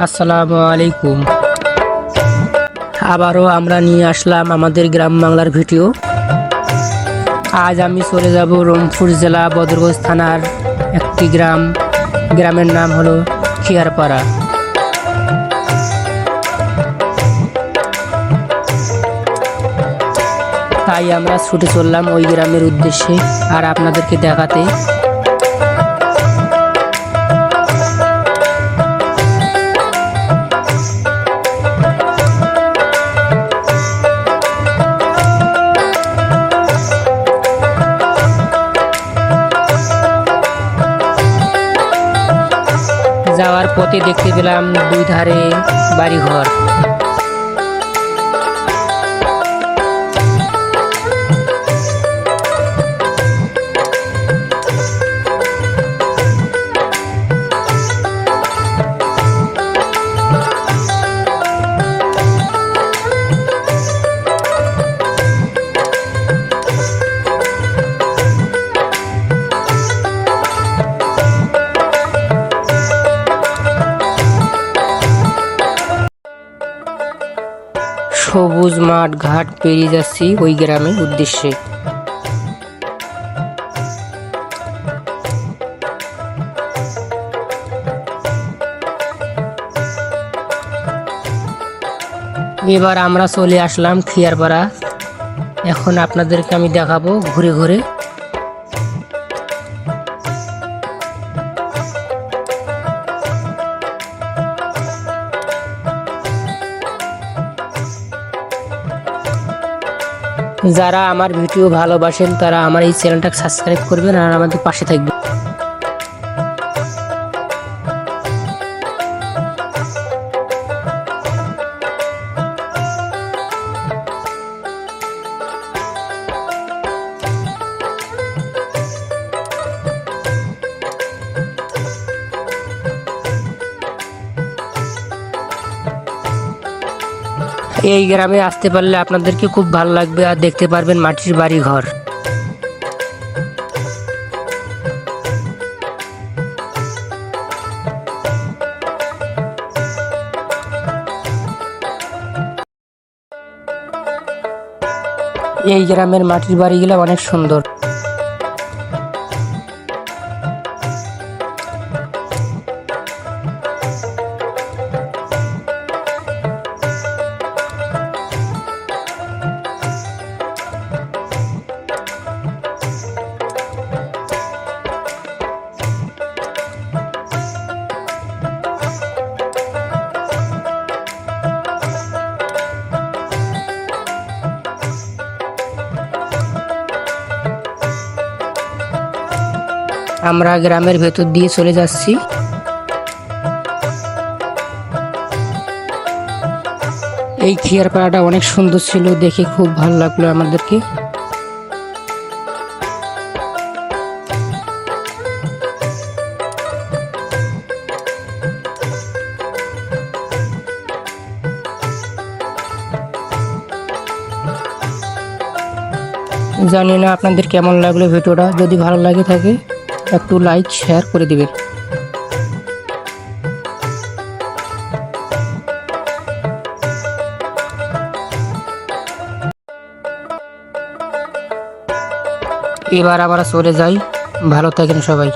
আসসালামু আলাইকুম। আবারও আমরা নিয়ে আসলাম আমাদের গ্রাম বাংলার ভিডিও। আজ আমি চলে যাব রংপুর জেলা বদরগঞ্জ থানার একটি গ্রাম। গ্রামের নাম হলো খিয়ারপাড়া। তাই আমরা ছুটে চললাম ওই গ্রামের উদ্দেশ্যে। আর আপনাদেরকে দেখাতে যাওয়ার পথে দেখতে পেলাম দুই ধারে বাড়িঘর। সবুজ মাঠ, ঘাট পেরিয়ে যাচ্ছি ওই গ্রামের উদ্দেশ্যে। এবার আমরা চলে আসলাম খিয়ারপাড়া। এখন আপনাদেরকে আমি দেখাবো ঘুরে ঘুরে যারা আমার ভিডিও ভালোবাসেন তারা আমার এই চ্যানেলটা সাবস্ক্রাইব করবেন আর আমাদের পাশে থাকবেন। এই গ্রামে আসতে পারলে আপনাদেরকে খুব ভালো লাগবে আর দেখতে পারবেন মাটির বাড়ি ঘর এই গ্রামের মাটির বাড়িগুলো অনেক সুন্দর। আমরা গ্রামের ভেতর দিয়ে চলে যাচ্ছি। এই খিয়ারপাড়াটা অনেক সুন্দর ছিল, দেখে খুব ভালো লাগল আমাদেরকে। জানি না আপনাদের কেমন লাগল ভিডিওটা, যদি ভালো লাগে থাকে। একটু লাইক শেয়ার করে দিবেন এবার আবার চলে যাই। ভালো থাকেন সবাই।